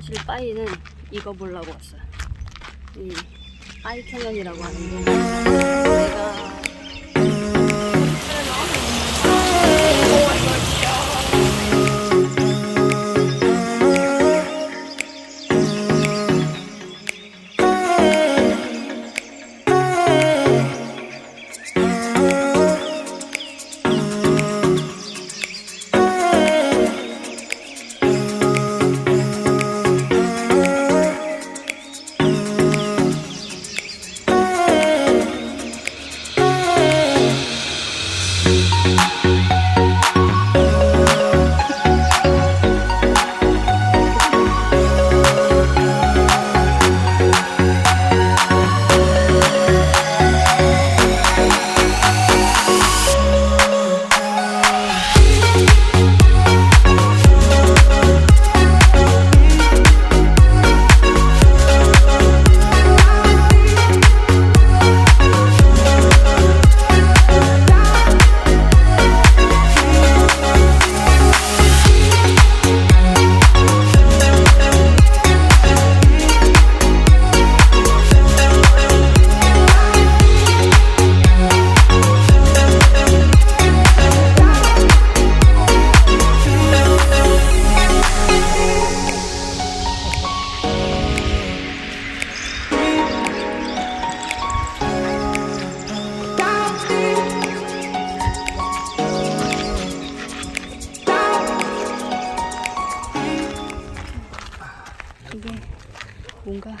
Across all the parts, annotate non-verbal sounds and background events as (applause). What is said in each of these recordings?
사실 빠이는 이거 보려고 왔어요. 이 빠이 캐년이라고 하는데 내가 이게 뭔가.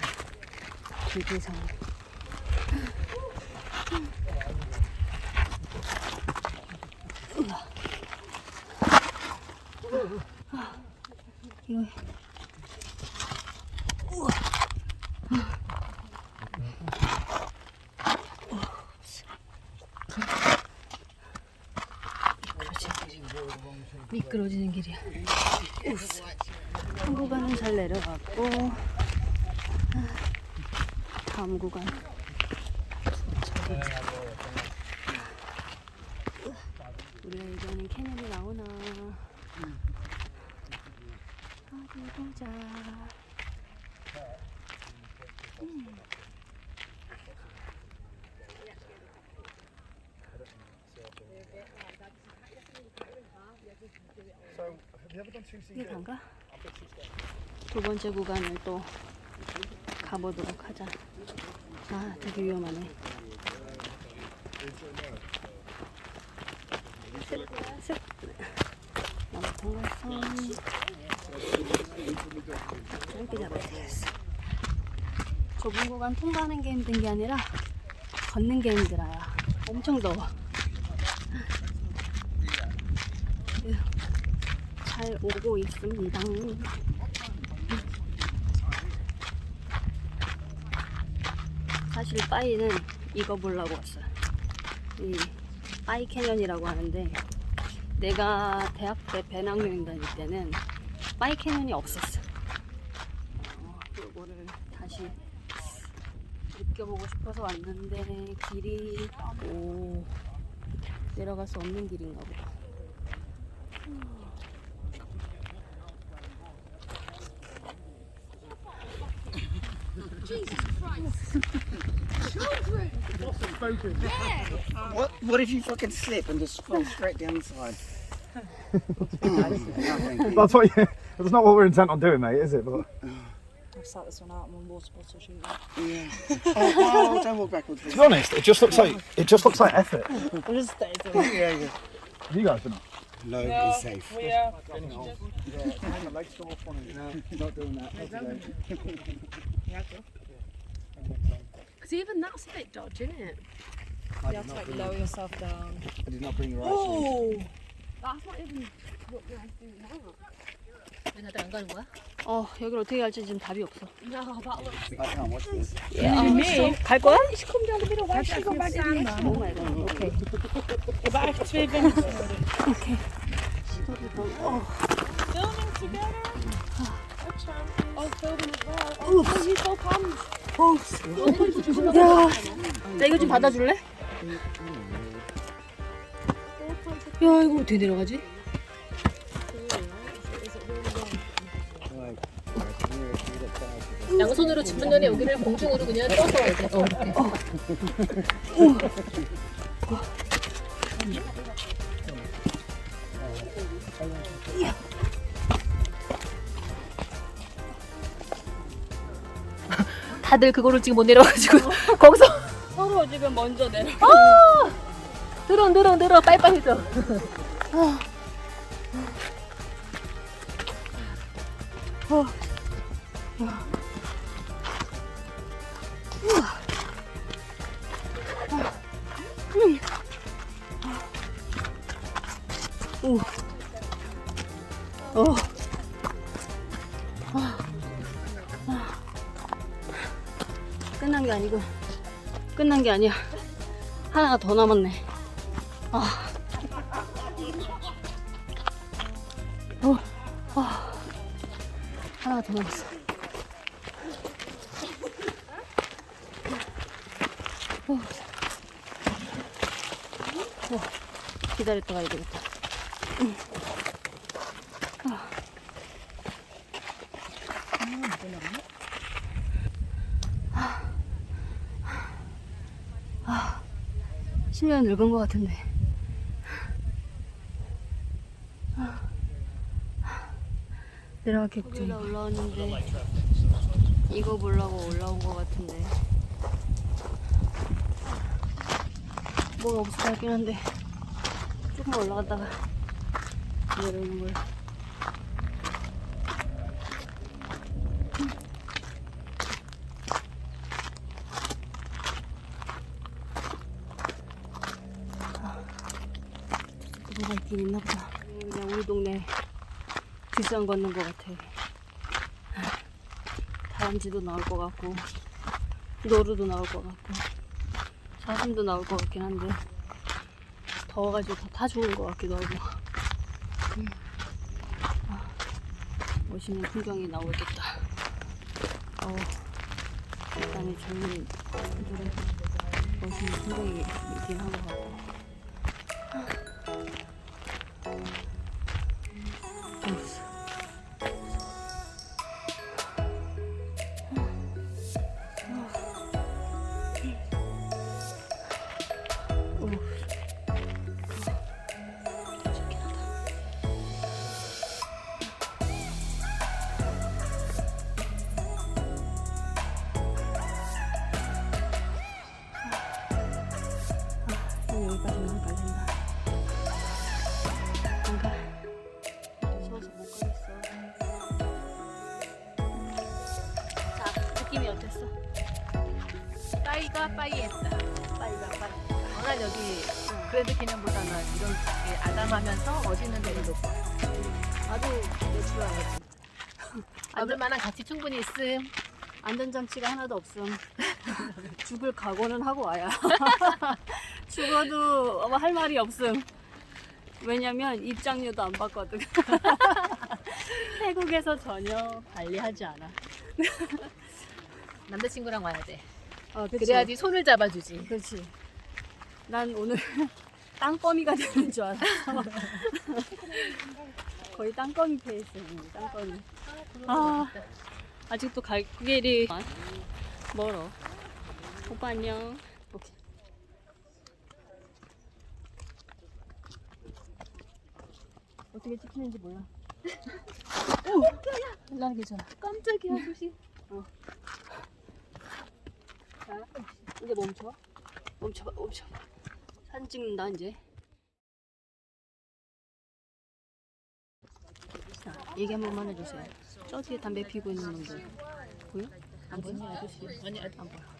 이거 미끄러지는 길이야. 한 구간은 잘 내려갔고 아, 다음 구간 우리가 얘기하는 캐년이 나오나 어디 보자 음. 이게 단가? 두 번째 구간을 또 가보도록 하자. 아, 되게 위험하네. 너무 통과선. 짧게 잡아야 되겠어. 좁은 구간 통과하는 게 힘든 게 아니라 걷는 게 힘들어요. 엄청 더워. 잘 오고 있습니다. 사실 빠이는 이거 보려고 왔어요. 이 빠이 캐년이라고 하는데 내가 대학 때 배낭여행 다닐 때는 빠이 캐년이 없었어. 어, 이거를 다시 느껴보고 싶어서 왔는데 길이 오 내려갈 수 없는 길인가 보다. What, what if you fucking slip and just fall straight down the side? (laughs) That's what you, that's not what we're intent on doing, mate, is it? But I've sat this one out and one water bottle shooting. Yeah. Oh, oh, don't walk backwards. to be honest, it just looks like it just looks like effort. We'll just stay there. Yeah, yeah. You guys are not. No, it's safe. We are. No, not doing that. (laughs) Because even that's a bit dodgy, isn't it? You have to like lower yourself down. I did not bring the right Oh! That's not even what we're doing now. 왜 다들 안 가는 거야? 어, 여기를 어떻게 갈지 지금 답이 없어. No, that looks. I can't watch this. 갈 거야? come down the middle. Why should go back down there? 오 마이 갓. 오케이. Back twee vingers. 오케이. Filming together. Oh. Oh, oh. 야, 나 이거 좀 받아줄래? 야, 이거 어떻게 내려가지? 양손으로 짚은 전에 여기를 공중으로 그냥 떠서 이제 어, 이렇게. 다들 그거를 지금 못 내려가지고 (laughs) 거기서 서로 지금 먼저 내려. 들어 들어 들어. 빨빨리 들어. 어. 끝난 끝난 게 아니야. 하나가 더 남았네. 아. 어, 아. 하나가 더 남았어. 어. 어. 기다렸다 가야 되겠다. 아, 10년 늙은 것 같은데. 아, 내려가기 걱정. 올라왔는데 이거 보려고 올라온 것 같은데. 뭐가 없을 것 같긴 한데 조금 올라갔다가 내려오는 걸. 뭐가 있긴 있나 보다. 그냥 우리 동네 뒷산 걷는 것 같아. 다람쥐도 나올 것 같고, 노루도 나올 것 같고, 사슴도 나올 것 같긴 한데, 더워가지고 다, 다 죽은 것 같기도 하고. 음. 아, 멋있는 풍경이 나오겠다. 어, 일단은 좋은, 노래, 멋있는 풍경이 있긴 한 것 같고. 느낌이 어땠어? 빠이가 빠이했다. 빨리 가, 빨리. 워낙 여기 그래도 기념보다는 이런 게 아담하면서 멋있는 데를 놓고 아주 내추럴하지. 앉을 만한 가치 충분히 있음. 안전장치가 하나도 없음. (laughs) 죽을 각오는 하고 와야. (laughs) 죽어도 아마 할 말이 없음. 왜냐면 입장료도 안 받거든. (laughs) 태국에서 전혀 관리하지 않아. 남자친구랑 와야 돼. 어, 그치? 그래야지 손을 잡아주지. 그렇지. 난 오늘 (laughs) 땅거미가 되는 줄 알았어. (laughs) 거의 땅거미 페이스네, 땅거미. 아, 아직도 갈 길이 멀어. 오빠 안녕. 오케이. 어떻게 찍히는지 몰라. (laughs) 오, 나 괜찮아. 깜짝이야, 조심. 자, 이제 멈춰. 멈춰봐, 멈춰. 사진 찍는다, 이제. 자, 얘기 한 번만 해주세요. 저 뒤에 담배 피고 있는 놈들. 보여? 안 보여? 아저씨. 아니, 안 보여.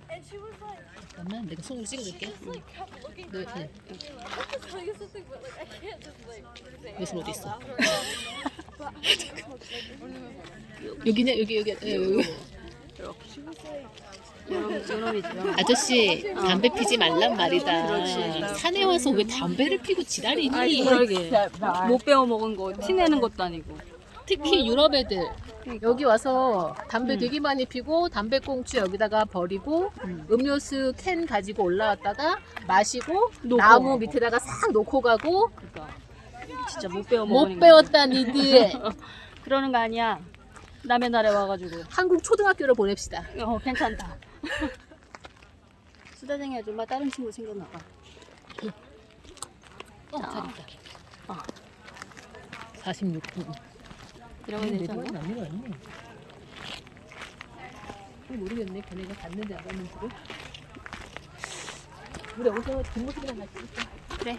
잠깐만, 내가 손으로 찍어줄게. 너, 네. 내손 어디 있어? 여기냐, 여기, 여기, 예, 여기. 요놈이지, 요놈. 아저씨, 담배 피지 말란 말이다. 산에 와서 왜 담배를 피고 지랄이니? 그러게. 못 배워 먹은 거 티내는 것도 아니고. 특히 유럽 애들. 여기 와서 담배 음. 되게 많이 피고 담배꽁초 여기다가 버리고 음. 음료수 캔 가지고 올라왔다가 마시고 놓고 나무 가고. 밑에다가 싹 놓고 가고 그러니까. 진짜 못 배워 먹는 못 배웠다 니들 (laughs) 그러는 거 아니야. 남의 나라에 와가지고. 한국 초등학교를 보냅시다. 어, 괜찮다. (laughs) 수다쟁이 아줌마 다른 친구 생겼나 봐. 어, 잘 있다. 어. 46분. 이러면 괜찮아? 내려가는 안 내려왔네. 모르겠네. 걔네가 갔는지 안 갔는지를. 우리 어디서 뒷모습이랑 같이 있어. 그래.